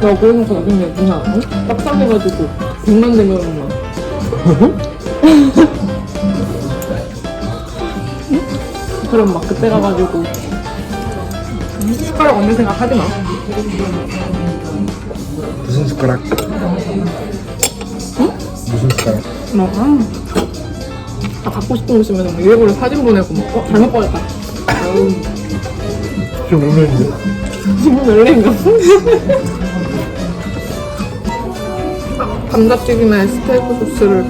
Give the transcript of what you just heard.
나 그러니까 나중에 누나 응? 빡빡해가지고 백만 되면 막 응? 그럼 막 그때 가가지고 응? 숟가락 없는 생각 하지 마 무슨 숟가락? 무슨 숟가락? 막, 아, 아 갖고 싶은 거 있으면 막 일부러 사진 보내고 막, 어? 잘못 받았다 오면인데? 지금 연례인가? 감자튀김에 스테이크 소스를